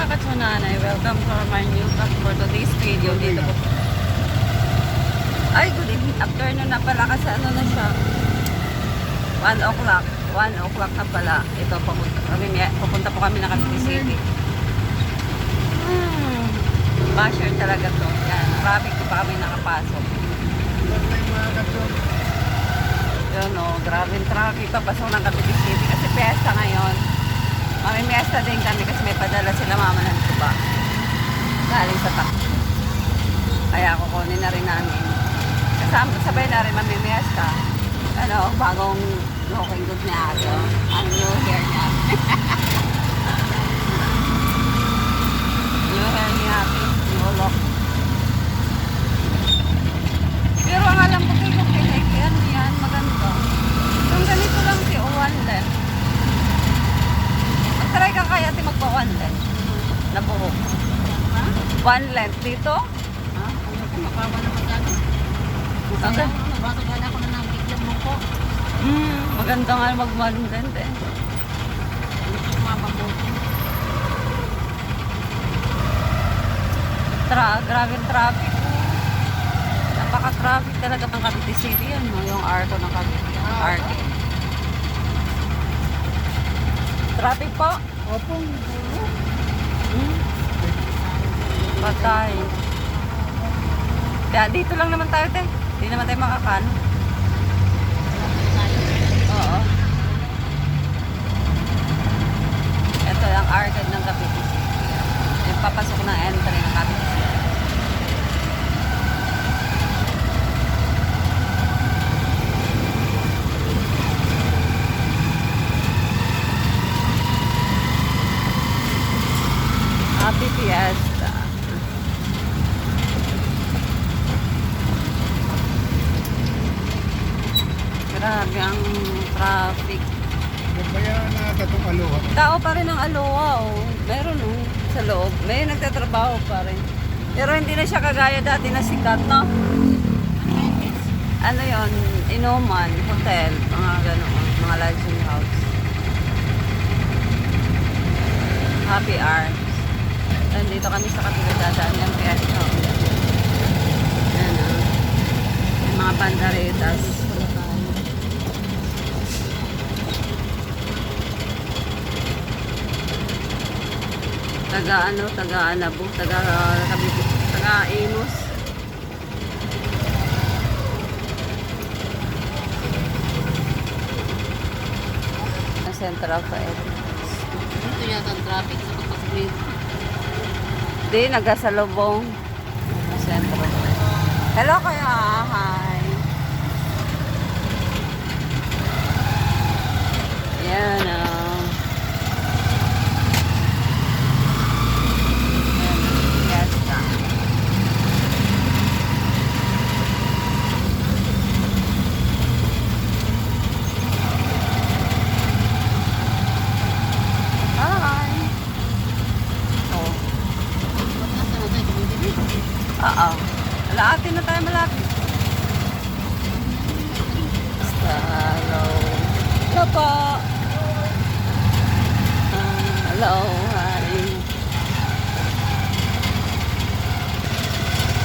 mga katsunanay, welcome to my new vlog for today's video. Dito po. Ay, good evening. Afternoon na pala kasi ano na siya. 1 o'clock. 1 o'clock na pala. Ito, pupunta, kami, pupunta po kami ng Cavite City. Hmm. Basher talaga to. Yan, traffic ko pa kami nakapasok. Yun o, grabe yung traffic. Papasok ng Cavite City kasi piyesta ngayon. Mamimiesta din kami kasi may padala sila mama ng tuba. Galing sa tak. Kaya kukunin na rin namin. Kasama sabay na rin mamimiesta. Ano, bagong looking good niya ako. Ang new hair niya. new hair niya. New look. Pero ang alam ko kay Kung Pinay, yan, yan, maganda. Yung ganito lang si one left. Kaya ti magpa one length. Na buhok. Ha? One length dito? Ha? Ano makawa naman dati. Okay. Masaya ako, nabasa gana ako na ng biglang mo ko. Hmm, maganda nga mag one length eh. Tra grabe yung traffic. Napaka-traffic talaga ng Cavite City yan, no? yung arco ng Cavite. Arco. Traffic po? Opo. Hmm. Patay. Kaya dito lang naman tayo, te. Hindi naman tayo makakan. Oo. Ito ang arcade ng Cavite City. Yung papasok ng entry ng Cavite City. Happy Fiesta. Grabe ang traffic. Babayaran na ata itong aloha. Tao pa rin ang aloha, oh. Meron, oh, sa loob. May nagtatrabaho pa rin. Pero hindi na siya kagaya dati na sikat, no? Ano yon Inuman, hotel, mga gano'n, mga lodging house. Happy Arms. Nandito kami sa kapila dadaan ng Piesta. Ayan, oh. May mga banderitas. Taga ano, taga Anabo, taga Cavite, taga Amos. Ang Central pa eh. Dito yata ang traffic sa pagpasok dito. Di, nagasalubong. Ang Central pa Hello kaya, hi. Yan oh. Yan, Fiesta. Hi. Oh. Nasa na tayo, kumindin. Oo. Malapit na tayo malapit. Basta, hello. Hello po. Ah, hello.